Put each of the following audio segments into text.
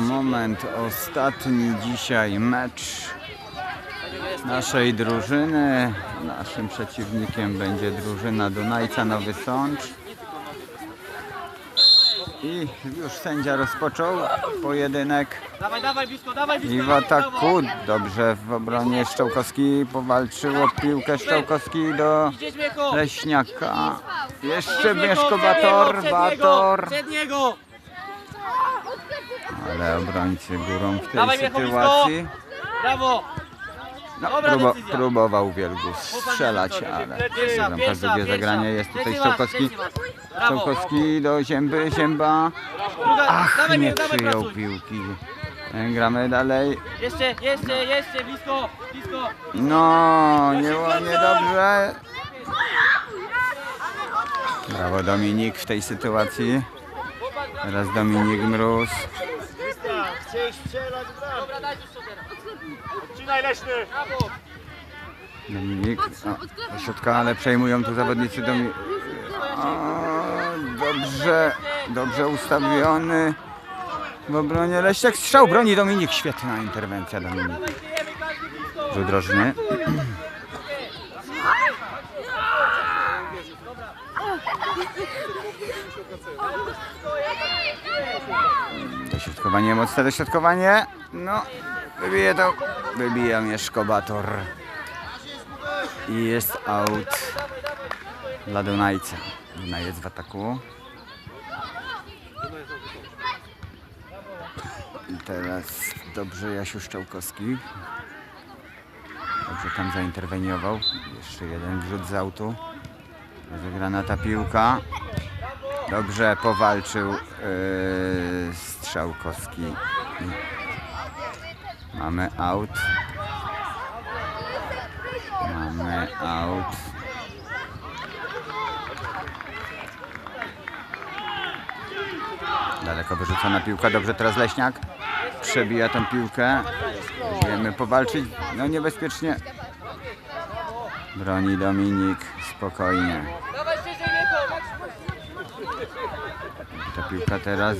moment ostatni dzisiaj mecz naszej drużyny. Naszym przeciwnikiem będzie drużyna Dunajca Nowy Sącz. I już sędzia rozpoczął pojedynek. Dawaj, dawaj, blisko, dawaj, blisko. I w ataku dobrze w obronie Szczałkowski powalczył o piłkę Szczałkowski do. Leśniaka. Jeszcze Mieszko Bator, Bator. Ale obrońcy górą w tej Dawaj, sytuacji. Brawo. No, próbo, próbował Wielgus strzelać, ale drugie pierwsza. zagranie jest tutaj. Brawo. Szczałkowski do Zięby, Zięba. Ach, nie przyjął piłki. Gramy dalej. Jeszcze, jeszcze, jeszcze, blisko, blisko. No, nie, niedobrze. Brawo Dominik w tej sytuacji. Teraz Dominik Mróz. Chciałeś strzelać w bramę. Dobra, daj już sobie. Odcinaj leśny. Brawo. Dominik o, do środka, ale przejmują tu zawodnicy Dominik. Dobrze, dobrze ustawiony. W obronie Leśniak strzał broni Dominik. Świetna interwencja Dominik. Rzut rożny. Dośrodkowanie, mocne dośrodkowanie. No, wybije to. Wybija Mieszko Bator. I jest out dla Dunajca. Dunajec w ataku. I teraz dobrze Jasiu Szczałkowski. Dobrze tam zainterweniował. Jeszcze jeden wrzut z autu. Rozegrana ta piłka. Dobrze powalczył yy, Strzałkowski. Mamy out. Mamy out. Daleko wyrzucona piłka. Dobrze teraz Leśniak. Przebija tą piłkę. Wiemy powalczyć. No niebezpiecznie. Broni Dominik. Spokojnie. Ta piłka teraz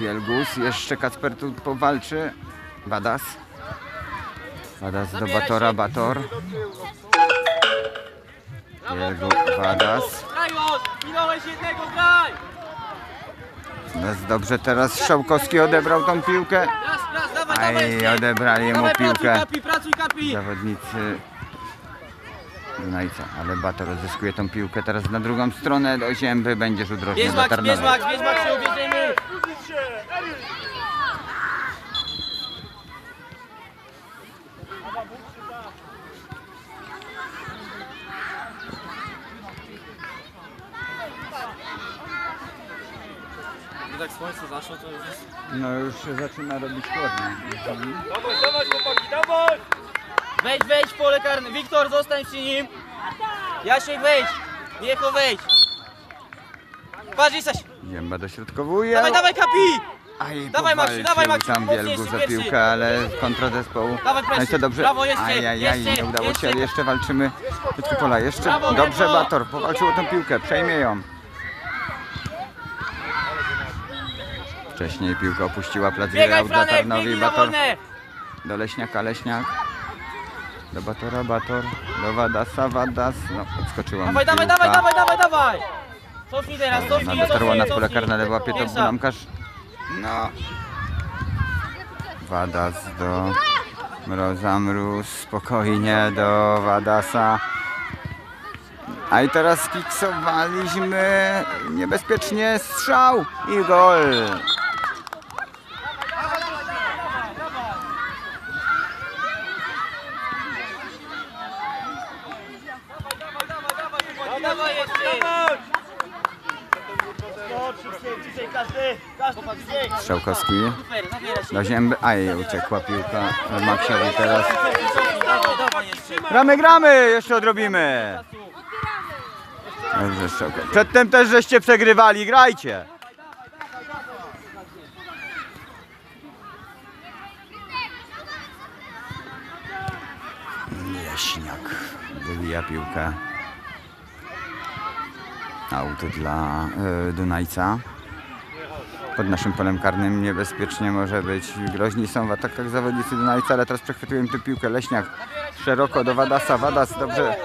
Wielgus. Jeszcze Kacper tu powalczy. Badas. Badas do Batora. Bator. Wielgus. Badas. Jest dobrze teraz Strzałkowski odebrał tą piłkę. Aj, odebrali mu piłkę kapi, kapi. zawodnicy Dunajca. Ale Bator odzyskuje tą piłkę teraz na drugą stronę do Zięby. Będzie rzut rożny Bierz dla Max, bierz Tarnowa. Max, bierz Max, się. Eryk. Tak słońce zaszło, to już jest... No już się zaczyna robić chłodno. Dawaj, dawaj chłopaki, dawaj. Wejdź, wejdź w pole karne. Wiktor, zostań przy nim. Jasiek, wejdź. Mieko, wejdź. Patrz, jesteś. Zięba dośrodkowuje. Dawaj, dawaj, kapi. Aj, Dawaj, Maksiu, dawaj, Maksiu, tam Wielgus za piłkę, ale kontra zespołu. Dawaj, No i presję. co dobrze. Brawo, jeszcze, Ajajaj, jeszcze, nie udało się, jeszcze. ale jeszcze walczymy. Krótkie pola, jeszcze. Brawo, Dobrze Mieko. Bator, powalczył o tą piłkę, przejmie ją. Wcześniej piłka opuściła plac Biegaj, Franek, na Bator do Leśniaka, Leśniak. Do Batora, Bator, do Wadasa, Wadas. No, odskoczyła Dawaj, dawaj, dawaj, dawaj, dawaj, dawaj. Cofnij teraz, Ona cofnij, dotarła na pole karne, ale łapie to bramkarz. No. Wadas do Mroza Mróz, spokojnie do Wadasa. A i teraz kiksowaliśmy niebezpiecznie strzał i gol. Dawaj, dawaj jeszcze. No, wszystkie, dzisiaj każdy, każdy dzisiaj. Strzałkowski do zięby. Aj, uciekła piłka Maksiowi teraz. Gramy, gramy! Jeszcze odrobimy. Przedtem też żeście przegrywali, grajcie. Leśniak wybija piłkę. Aut dla y, Dunajca. Pod naszym polem karnym niebezpiecznie może być. Groźni są w atakach zawodnicy Dunajca, ale teraz przechwytują tę piłkę. Leśniak szeroko do Wadasa. Wadas dobrze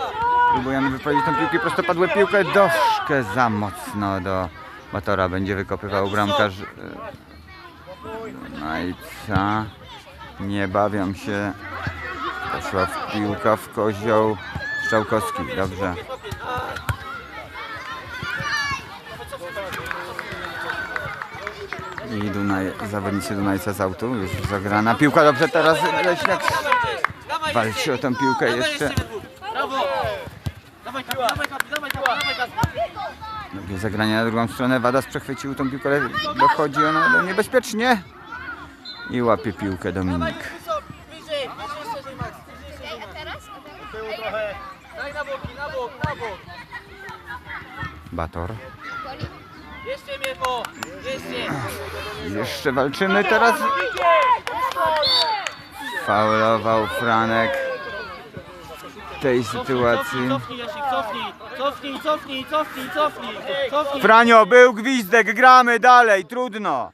próbujemy wyprowadzić tę piłkę. Prostopadłe piłkę troszkę za mocno do Batora. Będzie wykopywał bramkarz y, Dunajca. Nie bawią się. Poszła piłka w kozioł. Strzałkowski, dobrze. I Dunaj, zawodnicy Dunajca z autu, już zagrana piłka, dobrze teraz Leśniak walczy o tę piłkę jeszcze. Dobrze zagranie na drugą stronę, Wadas przechwycił tą piłkę, ale dochodzi ona do niebezpiecznie i łapie piłkę Dominik. Bator. Jeszcze jeszcze. Jeszcze walczymy teraz. Faulował Franek w tej sytuacji. Cofnij, cofnij, cofnij, cofnij, cofnij. Franio, był gwizdek, gramy dalej, trudno.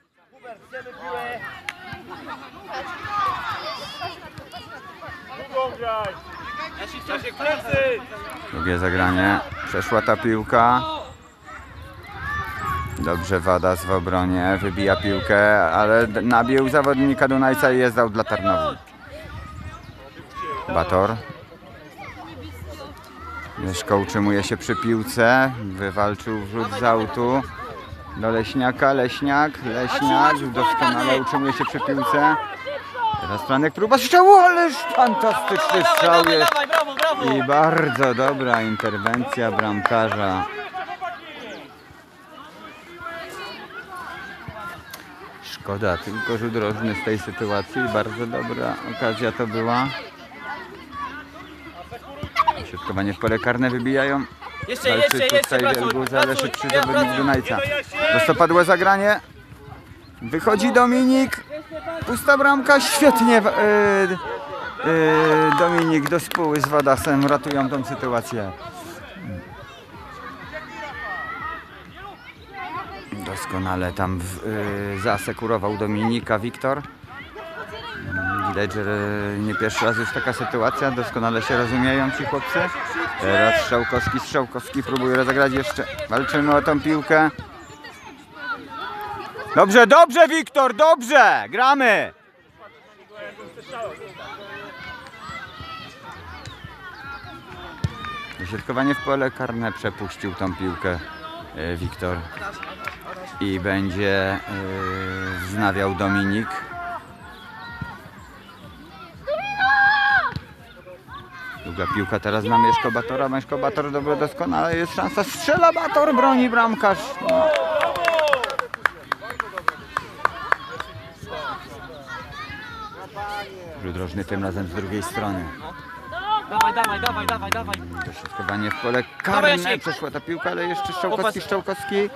Drugie zagranie. Przeszła ta piłka. Dobrze Wadas w obronie. Wybija piłkę, ale nabił zawodnika Dunajca i jest out dla Tarnowi. Bator. Leszko utrzymuje się przy piłce. Wywalczył wrzut z autu. Do Leśniaka. Leśniak. Leśniak. Doskonale utrzymuje się przy piłce. Teraz Franek próba strzału, ależ fantastyczny strzał jest. I bardzo dobra interwencja bramkarza. Szkoda, tylko rzut rożny z tej sytuacji. Bardzo dobra okazja to była. Środkowanie w pole karne wybijają. Jeszcze, Walczy jeszcze, jeszcze, pracuj, ale szybszy ja zawodnik pracuj. Dunajca. Prostopadłe zagranie. Wychodzi Dominik. Pusta bramka. Świetnie. Yy, yy, Dominik do spóły z Wadasem ratują tą sytuację. Doskonale tam w, zasekurował Dominika Wiktor. Widać, że nie pierwszy raz już taka sytuacja. Doskonale się rozumieją ci chłopcy. Teraz Strzałkowski, Strzałkowski próbuje rozegrać jeszcze. Walczymy o tą piłkę. Dobrze, dobrze Wiktor, dobrze! Gramy! Dośrodkowanie w pole karne przepuścił tą piłkę e, Wiktor. I będzie e, wznawiał Dominik. Długa piłka teraz na Mieszko Batora. Mieszko Bator dobrze, doskonale jest szansa. Strzela Bator, broni bramkarz. No. Tym razem z drugiej strony. Dawaj, dawaj, dawaj, dawaj, dawaj. Dośrodkowanie w pole Dawaj, karne. Przeszła ta piłka, ale jeszcze Szczałkowski. Szczałkowski.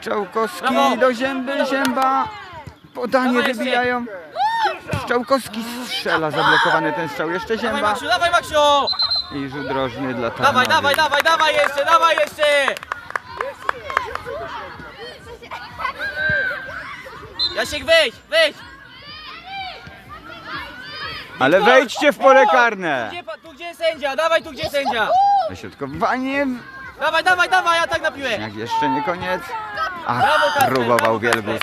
Szczałkowski do Zięby, Zięba. Podanie Dawaj, wybijają. Szczałkowski strzela, zablokowany ten strzał. Jeszcze Dawaj Zięba. Maksiu, dawaj Maksiu. I rzut rożny dla Tarnowy. Dawaj, dawaj, dawaj, dawaj jeszcze, dawaj jeszcze. Jasiek, wejdź, wejdź. Ale wejdźcie w pole karne. Gdzie, pa- tu gdzie sędzia, dawaj tu gdzie sędzia. Dośrodkowanie. Dawaj, dawaj, dawaj, a tak na piłę. Jak jeszcze nie koniec. Ach, próbował Wielgus,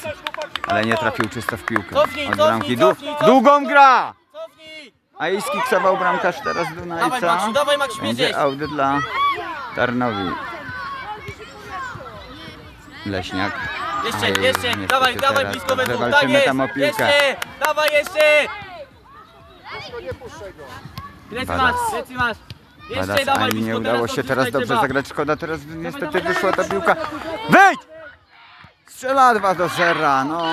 ale nie trafił czysto w piłkę. Cofnij, Od cofnij, bramki. cofnij, cofnij. Długą gra! Cofnij. A i skiksował bramkarz teraz Dawaj Dunajca. Maksiu, dawaj Maksiu, Będzie bierzesz. aut dla Tarnowi. Leśniak. Jeszcze, jeszcze, niestety dawaj, dawaj teraz blisko we dobrze dwóch, tak jest. tam o piłkę. Jeszcze, dawaj jeszcze. Plecy Badac. masz, plecy masz. Jeszcze, Badas, dawaj ani nie udało się teraz dobrze zagrać. Szkoda, teraz niestety wyszła ta piłka. Wejdź! Strzela 2 do 0. No,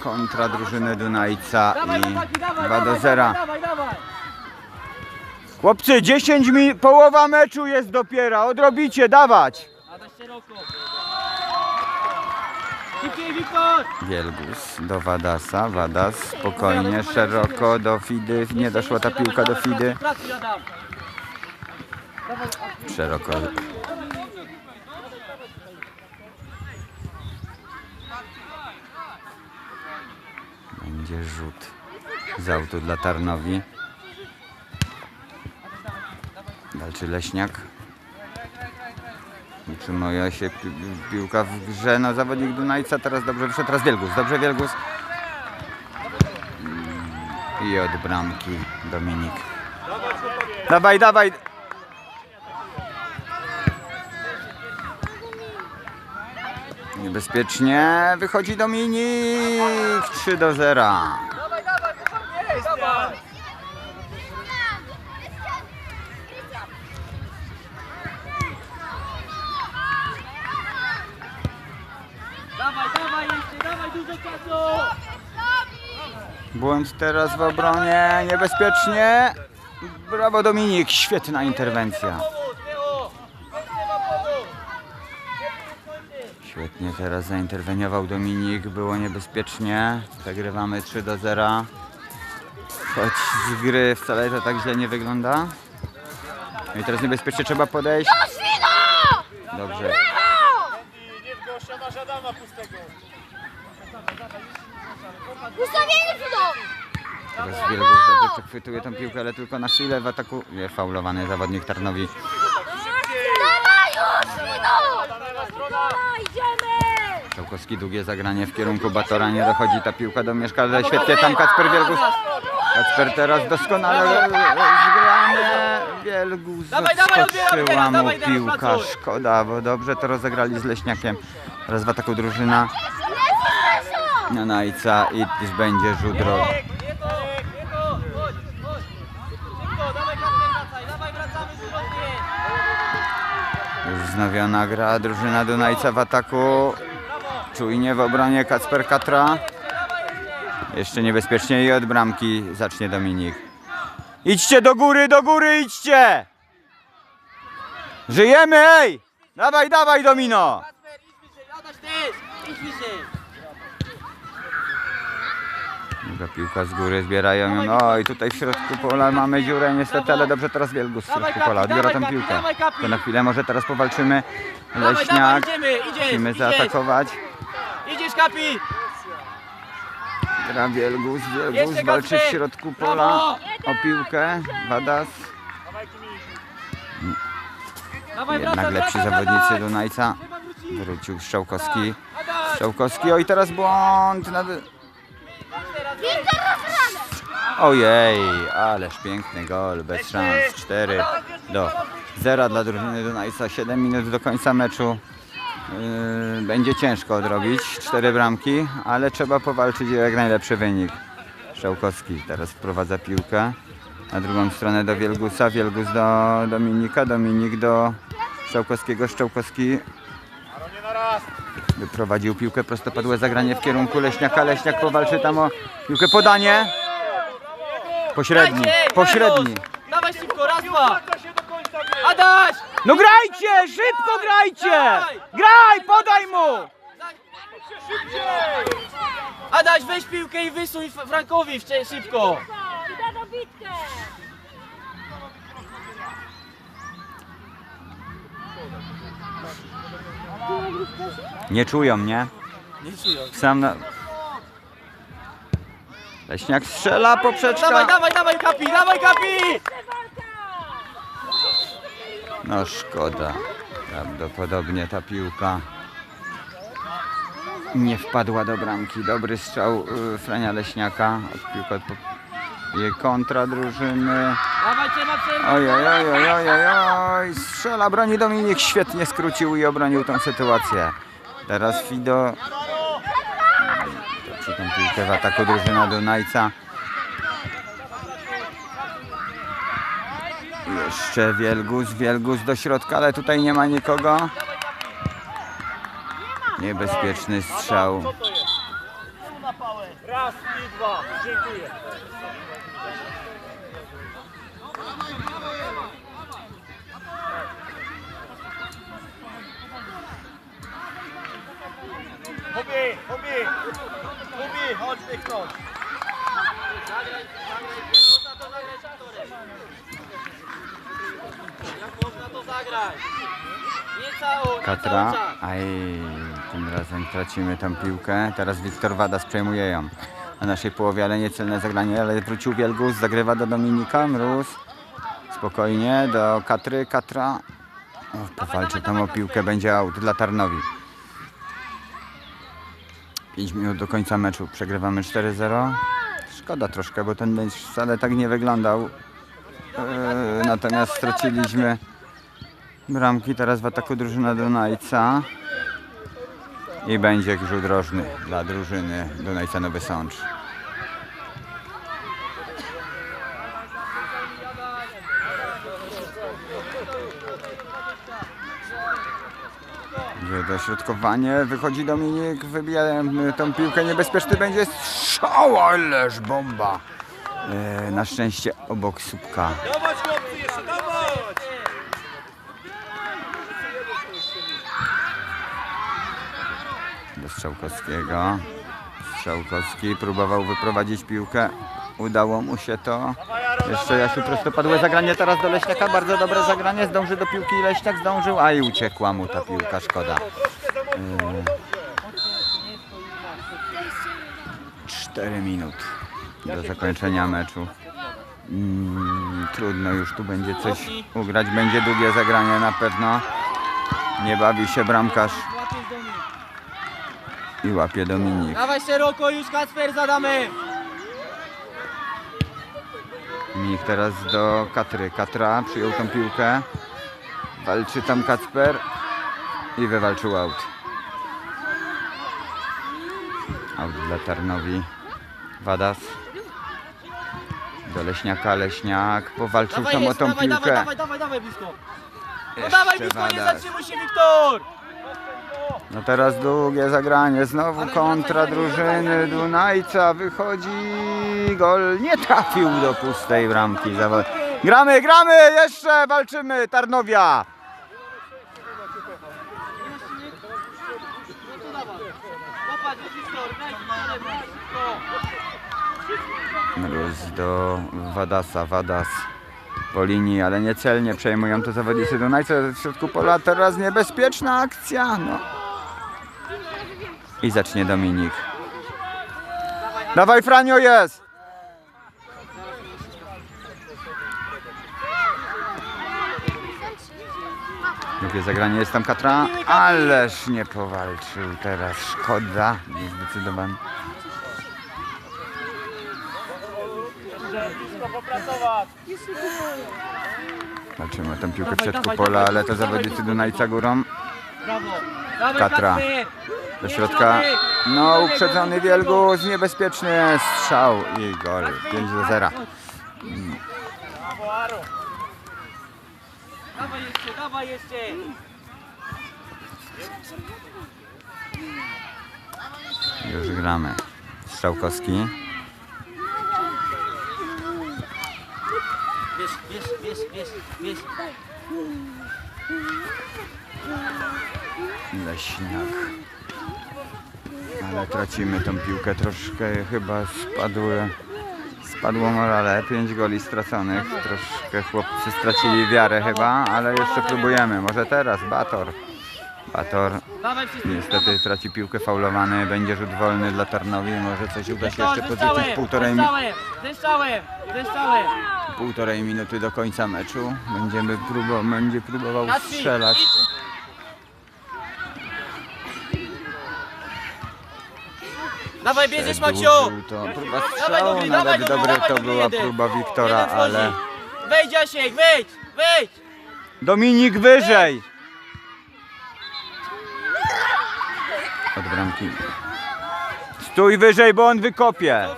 kontra drużyny Dunajca Dawaj, i chłopaki, dawaj, 2 do dawaj, 0. Dawaj, dawaj. Chłopcy, 10 minut, połowa meczu jest dopiero. Odrobicie, dawać. A dać szeroko. Szybciej, Wiktor. Wielgus do Wadasa. Wadas spokojnie, szeroko do Fidy. Nie doszła ta piłka do Fidy. Szeroko. Będzie rzut z autu dla Tarnowi. Walczy Leśniak. Utrzymuje się pi piłka w grze. No zawodnik Dunajca teraz dobrze wyszedł. Teraz Wielgus. Dobrze Wielgus. I od bramki Dominik. Dawaj, dawaj. Niebezpiecznie wychodzi Dominik 3 do 0. Dawaj, dawaj, wychodź, dawaj! Dawaj, dawaj jeszcze, dawaj dużo czasu! Błąd teraz w obronie, niebezpiecznie. Brawo Dominik, świetna interwencja. Świetnie teraz zainterweniował Dominik, było niebezpiecznie. Zagrywamy 3 do 0. Choć z gry wcale to tak źle nie wygląda. No i teraz niebezpiecznie trzeba podejść. Dobrze. I nie w gościa, masz Adama pustego. Ustawienie Fido! Teraz Wielgus dobrze przechwytuje tą piłkę, ale tylko na chwilę w ataku. Nie, faulowany zawodnik Tarnowi. Czałkowski długie zagranie w kierunku Batora, nie dochodzi ta piłka do Mieszka, ale świetnie tam Kacper Wielgus. Kacper teraz doskonale zgranie. Wielgus odbieram, mu piłka. Szkoda, bo dobrze to rozegrali z Leśniakiem. Teraz w ataku drużyna Nanajca i będzie rzut Nie to, nie to, chodź, chodź! Szybko, dawaj Kacper, wracaj, dawaj, wracamy z roboty! Już wznowiona gra, drużyna Dunajca w ataku. Czujnie w obronie Kacper Katra. Jeszcze niebezpiecznie i od bramki zacznie Dominik. Idźcie do góry, do góry idźcie! Żyjemy, ej! Dawaj, dawaj Domino! Druga piłka z góry, zbierają ją. Oj, tutaj w środku pola mamy dziurę niestety, ale dobrze teraz Wielgus w środku pola. Odbiera tę piłkę. To na chwilę może teraz powalczymy. Leśniak. Musimy zaatakować. Idziesz, Kapi! Gra Wielgus, Wielgus walczy w środku pola o piłkę. Wadas. Jednak lepsi zawodnicy. Dunajca. Wrócił Strzałkowski. Adaś, Strzałkowski, oj teraz błąd. Ojej, ależ piękny gol, bez szans. 4 do 0 dla drużyny Dunajca. 7 minut do końca meczu. Yy, Będzie ciężko odrobić cztery bramki, ale trzeba powalczyć o jak najlepszy wynik. Strzałkowski teraz wprowadza piłkę na drugą stronę do Wielgusa, Wielgus do Dominika, Dominik do na raz. wyprowadził piłkę, prostopadłe zagranie w kierunku Leśniaka, Leśniak powalczy tam o piłkę, podanie pośredni, Dajcie, pośredni. Janusz. Dawaj szybko, raz, dwa! Adaś! No grajcie, szybko grajcie! Graj, podaj mu! Szybciej! Adaś, weź piłkę i wysuń Frankowi wcze- szybko! Nie czują mnie. Nie czują. Sam na... Leśniak strzela, poprzeczka. Dawaj, dawaj, dawaj, Kapi, dawaj, Kapi! No szkoda. Prawdopodobnie ta piłka nie wpadła do bramki. Dobry strzał y, Frania Leśniaka. Od piłka od jej kontra drużyny. Oj, oj, oj, oj, oj, oj. Strzela, broni Dominik. Świetnie skrócił i obronił tą sytuację. Teraz Fido. Toczy tę piłkę w ataku drużyna Dunajca. Jeszcze Wielgus, Wielgus do środka, ale tutaj nie ma nikogo. Niebezpieczny strzał. Raz i dwa. Dziękuję. Hubi, Hubi, Hubi, chodź wychnąć. Zagraj, zagraj, to zagraj szaftorem. na to zagraj. Nie całą, nie Katra. Aj, tym razem tracimy tą piłkę. Teraz Wiktor Wadas przejmuje ją. Na naszej połowie, ale niecelne zagranie, ale wrócił Wielgus, zagrywa do Dominika, Mróz. Spokojnie, do Katry, Katra. O, powalczy tam o piłkę, będzie aut dla Tarnowi. 5 minut do końca meczu, przegrywamy 4-0. Szkoda troszkę, bo ten mecz wcale tak nie wyglądał. Eee, natomiast straciliśmy bramki teraz w ataku drużyna Dunajca. I będzie rzut rożny dla drużyny Dunajca Nowy Sącz. Dośrodkowanie, wychodzi Dominik, wybija tą piłkę, niebezpieczny będzie strzał, ależ bomba. E, na szczęście obok słupka. Dawać chłopcy, jeszcze dawać! do Strzałkowskiego. Strzałkowski próbował wyprowadzić piłkę. Udało mu się to. Jeszcze Jasiu prostopadłe zagranie teraz do Leśniaka. Bardzo dobre zagranie. Zdąży do piłki Leśniak zdążył, a i uciekła mu ta piłka. Szkoda. Cztery minut do zakończenia meczu. Mm, trudno już tu będzie coś ugrać. Będzie długie zagranie na pewno. Nie bawi się bramkarz i łapie Dominik. Dawaj szeroko już Kacper zadamy. Dominik teraz do Katry. Katra przyjął tą piłkę. Walczy tam Kacper i wywalczył aut. Aut dla Tarnowi. Wadas. Do Leśniaka. Leśniak powalczył Dawaj tam o tą dawaj, dawaj, piłkę. dawaj, dawaj, dawaj blisko. No dawaj blisko, nie zatrzymuj się Wiktor. No teraz długie zagranie, znowu kontra drużyny. Dunajca, wychodzi gol, nie trafił do pustej bramki. Gramy, gramy, jeszcze walczymy, Tarnowia! No. Mróz do Wadasa, Wadas po linii, ale niecelnie przejmują to zawodnicy Dunajca w środku pola. Teraz niebezpieczna akcja, no. I zacznie Dominik. Dawaj Franio jest! Drugie zagranie jest tam Katra, ależ nie powalczył teraz. Szkoda, popracować! Walczymy o tę piłkę w środku pola, ale to zawodnicy. Dunajca górą. Katra. Do środka. No, uprzedzony Wielgus, niebezpieczny strzał i gol. 5 do 0. Brawo, Aro! Dawaj jeszcze, dawaj jeszcze. Już gramy. Strzałkowski. Wiesz, wiesz, wiesz, wiesz, wiesz. Leśniak. Ale tracimy tą piłkę troszkę, chyba spadły, spadło morale, 5 goli straconych, troszkę chłopcy stracili wiarę chyba, ale jeszcze próbujemy, może teraz, Bator. Bator niestety traci piłkę faulowany, będzie rzut wolny dla Tarnowi, może coś uda się jeszcze strzałem, półtorej, ze mi- strzałem, ze strzałem, ze strzałem. Półtorej minuty do końca meczu, będziemy próbował, będzie próbował strzelać. Dawaj, bierzesz Maksiu! To, próba strzału, nawet dobre to była próba Wiktora, ale Wejdź Jasiek, wejdź, wejdź! Dominik wyżej! Od bramki. Stój wyżej, bo on wykopie.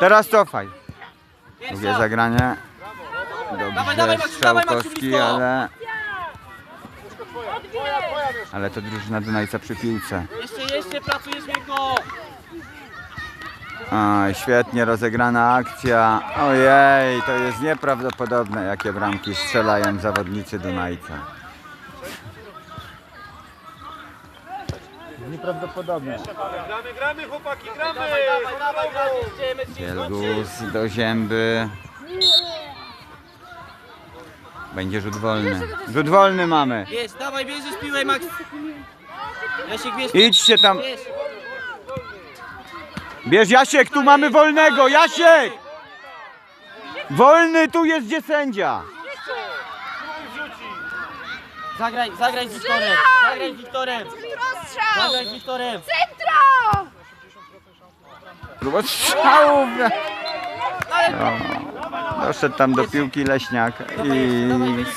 Teraz cofaj. Drugie zagranie. Dawaj, Dobrze, Strzałkowski, ale... Ale to drużyna Dunajca przy piłce. Jeszcze, jeszcze pracujesz miękko! Oj, świetnie rozegrana akcja. Ojej, to jest nieprawdopodobne, jakie bramki strzelają zawodnicy Dunajca. Nieprawdopodobne. Gramy, gramy chłopaki, gramy! Wielgus do zięby. Będzie rzut wolny. Rzut wolny mamy. Bierz, dawaj, bierzesz piłę, Max. Jasiek, bierz. Idźcie tam. Bierz. Bierz Jasiek, tu mamy wolnego. Jasiek! Wolny tu jest gdzie sędzia. Zagraj, zagraj z Wiktorem. Zagraj z Wiktorem. Rozstrzał! Zagraj z Wiktorem. Centro! Próba strzałów. No, doszedł tam do piłki Leśniak i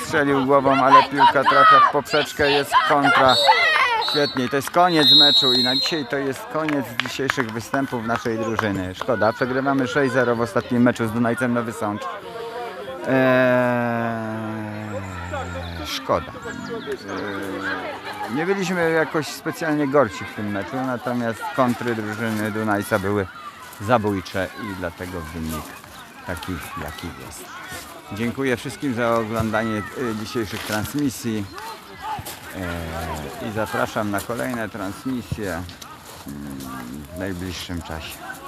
strzelił głową, ale piłka trafia w poprzeczkę, jest kontra. Świetnie, to jest koniec meczu i na dzisiaj to jest koniec dzisiejszych występów naszej drużyny. Szkoda, przegrywamy 6-0 w ostatnim meczu z Dunajcem Nowy Sącz. Eee, szkoda. Eee, nie byliśmy jakoś specjalnie gorsi w tym meczu, natomiast kontry drużyny Dunajca były zabójcze i dlatego wynik taki jaki jest. Dziękuję wszystkim za oglądanie e, dzisiejszych transmisji e, i zapraszam na kolejne transmisje mm, w najbliższym czasie.